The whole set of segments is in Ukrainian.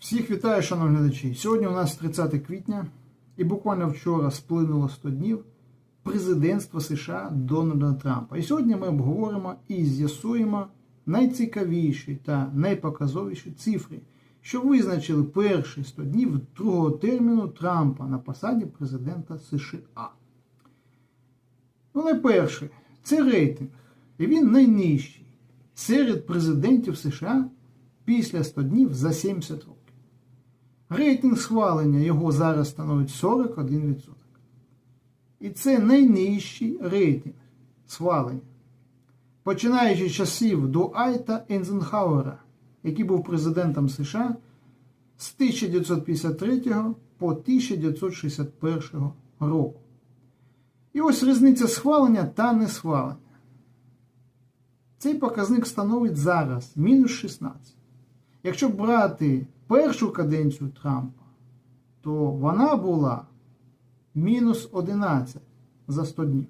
Всіх вітаю, шановні глядачі. Сьогодні у нас 30 квітня, і буквально вчора сплинуло 100 днів президентства США Дональда Трампа. І сьогодні ми обговоримо і з'ясуємо найцікавіші та найпоказовіші цифри, що визначили перші 100 днів другого терміну Трампа на посаді президента США. Ну, найперше, це рейтинг, і він найнижчий серед президентів США після 100 днів за 70 років. Рейтинг схвалення його зараз становить 41%. І це найнижчий рейтинг схвалення. Починаючи з часів Дуайта Ейнзенхауера, який був президентом США з 1953 по 1961 року. І ось різниця схвалення та несхвалення. Цей показник становить зараз мінус 16. Якщо брати першу каденцію Трампа, то вона була мінус 11 за 100 днів.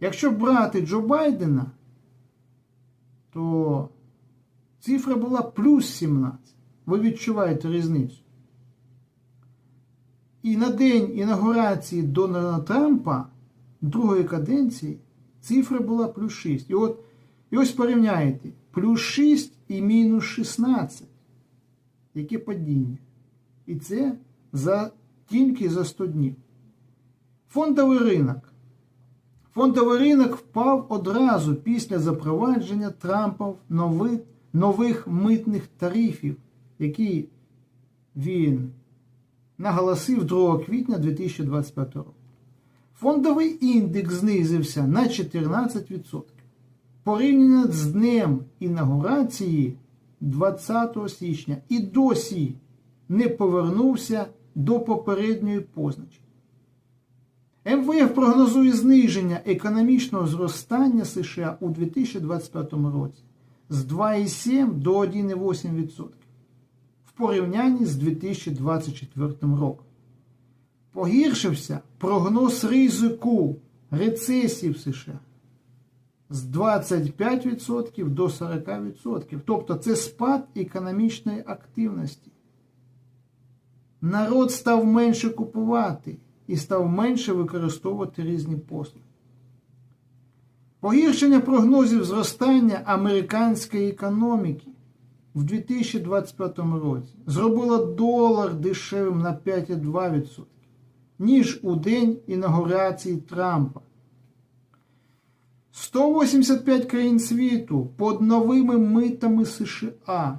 Якщо брати Джо Байдена, то цифра була плюс 17. Ви відчуваєте різницю. І на день інаугурації Дональда Трампа другої каденції цифра була плюс 6. І от і ось порівняйте плюс 6 і мінус 16. Яке падіння? І це за, тільки за 100 днів. Фондовий ринок. Фондовий ринок впав одразу після запровадження Трампа нових, нових митних тарифів, які він наголосив 2 квітня 2025 року. Фондовий індекс знизився на 14%. Порівняно з днем інаугурації 20 січня і досі не повернувся до попередньої позначки. МВФ прогнозує зниження економічного зростання США у 2025 році з 2,7 до 1,8% в порівнянні з 2024 роком. Погіршився прогноз ризику рецесії в США з 25% до 40%. Тобто це спад економічної активності. Народ став менше купувати і став менше використовувати різні послуги. Погіршення прогнозів зростання американської економіки в 2025 році зробило долар дешевим на 5,2%, ніж у день інаугурації Трампа. 185 країн світу під новими митами США